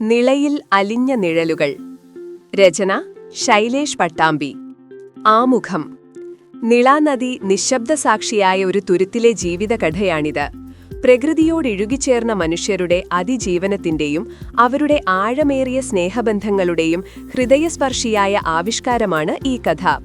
നിളയിൽ അലിഞ്ഞ നിഴലുകൾ. രചന ശൈലേഷ് പട്ടാമ്പി. ആമുഖം. നിളാനദി നിശബ്ദ സാക്ഷിയായ ഒരു തുരുത്തിലെ ജീവിതകഥയാണിത്. പ്രകൃതിയോടിഴുകിച്ചേർന്ന മനുഷ്യരുടെ അതിജീവനത്തിന്റെയും അവരുടെ ആഴമേറിയ സ്നേഹബന്ധങ്ങളുടെയും ഹൃദയസ്പർശിയായ ആവിഷ്കാരമാണ് ഈ കഥ.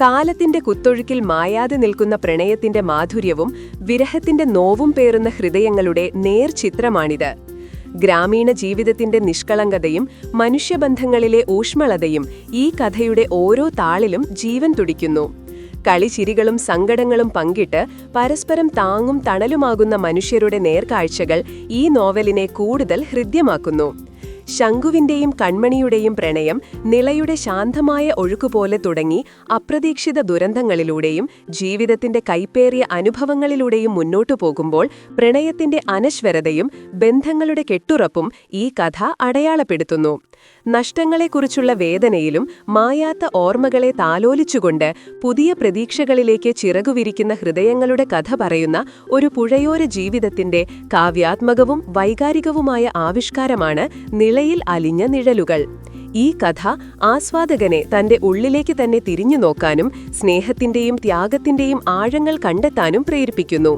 കാലത്തിന്റെ കുത്തൊഴുക്കിൽ മായാതെ നിൽക്കുന്ന പ്രണയത്തിന്റെ മാധുര്യവും വിരഹത്തിന്റെ നോവും പേറുന്ന ഹൃദയങ്ങളുടെ നേർചിത്രമാണിത്. ഗ്രാമീണ ജീവിതത്തിന്റെ നിഷ്കളങ്കതയും മനുഷ്യബന്ധങ്ങളിലെ ഊഷ്മളതയും ഈ കഥയുടെ ഓരോ താളിലും ജീവൻ തുടിക്കുന്നു. കളിചിരികളും സങ്കടങ്ങളും പങ്കിട്ട് പരസ്പരം താങ്ങും തണലുമാകുന്ന മനുഷ്യരുടെ നേർക്കാഴ്ചകൾ ഈ നോവലിനെ കൂടുതൽ ഹൃദ്യമാക്കുന്നു. ശംഖുവിന്റെയും കൺമണിയുടെയും പ്രണയം നിളയുടെ ശാന്തമായ ഒഴുക്കുപോലെ തുടങ്ങി അപ്രതീക്ഷിത ദുരന്തങ്ങളിലൂടെയും ജീവിതത്തിന്റെ കൈപ്പേറിയ അനുഭവങ്ങളിലൂടെയും മുന്നോട്ടു പോകുമ്പോൾ പ്രണയത്തിന്റെ അനശ്വരതയും ബന്ധങ്ങളുടെ കെട്ടുറപ്പും ഈ കഥ അടയാളപ്പെടുത്തുന്നു. നഷ്ടങ്ങളെക്കുറിച്ചുള്ള വേദനയിലും മായാത്ത ഓർമ്മകളെ താലോലിച്ചുകൊണ്ട് പുതിയ പ്രതീക്ഷകളിലേക്ക് ചിറകുവിരിക്കുന്ന ഹൃദയങ്ങളുടെ കഥ പറയുന്ന ഒരു പുഴയോര ജീവിതത്തിന്റെ കാവ്യാത്മകവും വൈകാരികവുമായ ആവിഷ്കാരമാണ് നിളയിൽ അലിഞ്ഞ നിഴലുകൾ. ഈ കഥ ആസ്വാദകനെ തന്റെ ഉള്ളിലേക്ക് തന്നെ തിരിഞ്ഞു നോക്കാനും സ്നേഹത്തിന്റെയും ത്യാഗത്തിന്റെയും ആഴങ്ങൾ കണ്ടെത്താനും പ്രേരിപ്പിക്കുന്നു.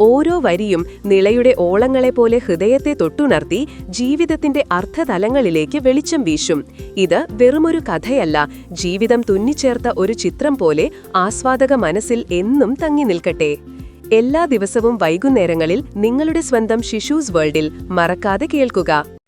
ഓരോ വരിയും നിളയുടെ ഓളങ്ങളെ പോലെ ഹൃദയത്തെ തൊട്ടുണർത്തി ജീവിതത്തിന്റെ അർത്ഥതലങ്ങളിലേക്ക് വെളിച്ചം വീശും. ഇത് വെറുമൊരു കഥയല്ല ജീവിതം തുന്നിച്ചേർത്ത ഒരു ചിത്രം പോലെ ആസ്വാദക മനസ്സിൽ എന്നും തങ്ങി നിൽക്കട്ടെ. എല്ലാ ദിവസവും വൈകുന്നേരങ്ങളിൽ നിങ്ങളുടെ സ്വന്തം ശിശൂസ് വേൾഡിൽ മറക്കാതെ കേൾക്കുക.